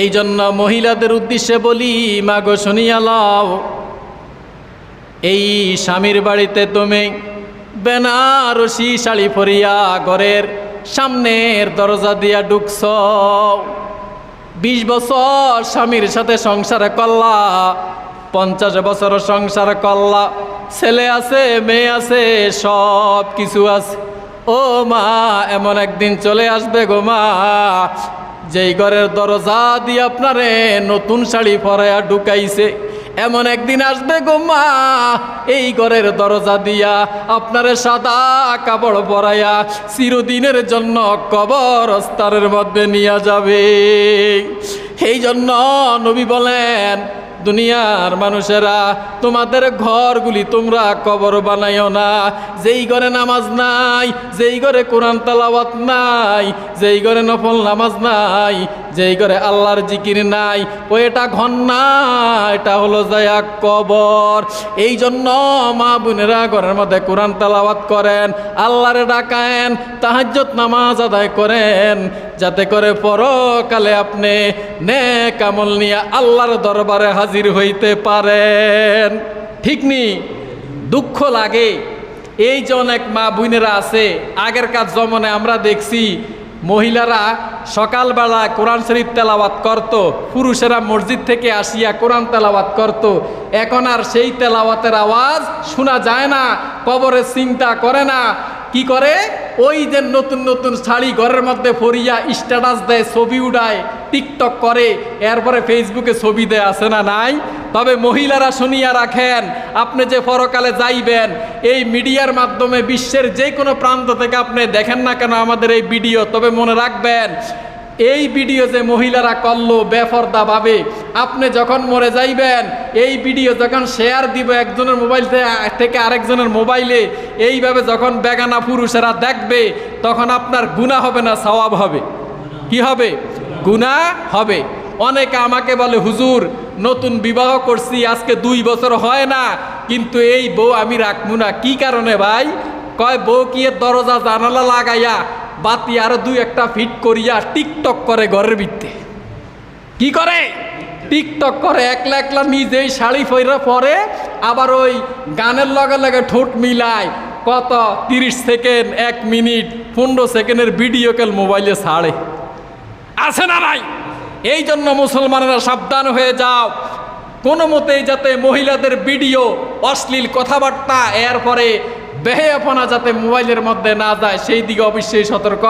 এই জন্য মহিলাদের উদ্দেশ্যে বলি, মাগো শুনিয়া লও, এই স্বামীর বাড়িতে তুমি বেনারসি শাড়ি পরিয়া ঘরের সামনের দরজা দিয়া ঢুকছ। বিশ বছর স্বামীর সাথে সংসার করলা, পঞ্চাশ বছর সংসার করলা। ছেলে আছে, মেয়ে আছে সব কিছু আছে। ও মা, এমন একদিন চলে আসবে গো মা যেই ঘরের দরজা দিয়ে আপনারে নতুন শাড়ি পরায়া ঢুকাইছে, এমন একদিন আসবে গো মা, এই ঘরের দরজা দিয়া আপনারে সাদা কাপড় পরাইয়া চিরদিনের জন্য কবর স্তরের মধ্যে নিয়ে যাবে। এই জন্য নবী বলেন দুনিয়ার মানুষেরা, তোমাদের ঘরগুলি তোমরা কবর বানাইও না। যেই ঘরে নামাজ নাই, যেই ঘরে কোরআন তালাওয়াত নাই, যেই ঘরে নফল নামাজ নাই, যেই ঘরে আল্লাহর জিকির নাই, ও এটা ঘর না এটা হলো যায়া কবর। এই জন্য মা বোনেরা ঘরের মধ্যে কোরআন তালাওয়াত করেন, আল্লাহরে ডাকায়েন তাহাজ্জত নামাজ আদায় করেন, যাতে করে পরকালে আপনি নে কামল নিয়ে আল্লাহর দরবারে হাজির হইতে পারেন। ঠিক নি? দুঃখ লাগে। এই যে অনেক মা বোনেরা আছে, আগেরকার জমনে আমরা দেখছি মহিলারা সকালবেলা কোরআন শরীফ তেলাওয়াত করত, পুরুষেরা মসজিদ থেকে আসিয়া কোরআন তেলাওয়াত করত। এখন আর সেই তেলাওয়াতের আওয়াজ শোনা যায় না কবরের চিন্তা করে না। কি করে? ওই যে নতুন নতুন শাড়ি ঘরের মধ্যে পরিয়া স্ট্যাটাস দেয়, ছবি উড়ায়। টিকটক করে, এরপরে ফেসবুকে ছবি দেয় আছে না নাই? তবে মহিলারা শুনিয়া রাখেন, আপনি যে পরকালে যাইবেন, এই মিডিয়ার মাধ্যমে বিশ্বের যে কোনো প্রান্ত থেকে আপনি দেখেন না কেন আমাদের এই ভিডিও? তবে মনে রাখবেন, এই ভিডিও যে মহিলারা করল বেফরদা ভাবে আপনি যখন মরে যাইবেন, এই ভিডিও যখন শেয়ার দিব একজনের মোবাইল থেকে আরেকজনের মোবাইলে এইভাবে যখন বেগানা পুরুষেরা দেখবে, তখন আপনার গুণা হবে না, সওয়াব হবে। কি হবে? গুণা হবে। অনেকে আমাকে বলে, হুজুর, নতুন বিবাহ করছি, আজকে দুই বছর হয় না, কিন্তু এই বউ আমি রাখব না। কি কারণে ভাই? কয়, বউ কি দরজা জানালা লাগাইয়া বাতি আরও দুই একটা ফিট করিয়া টিকটক করে ঘরের ভিত্তে কি করে? টিকটক করে, একলা একলা নিজেই শাড়ি ফইরা পরে, আবার ওই গানের লগে লগে ঠোঁট মিলায়, কত তিরিশ সেকেন্ড, এক মিনিট, পনেরো সেকেন্ডের ভিডিও কল মোবাইলে ছাড়ে। আছে না নাই? এই জন্য মুসলমানেরা সাবধান হয়ে যাও। কোনো মতেই যাতে মহিলাদের ভিডিও, অশ্লীল কথাবার্তা, এরপরে বেহেয়াপনা যাতে মোবাইলের মধ্যে না যায়, সেই দিকে অবশ্যই সতর্ক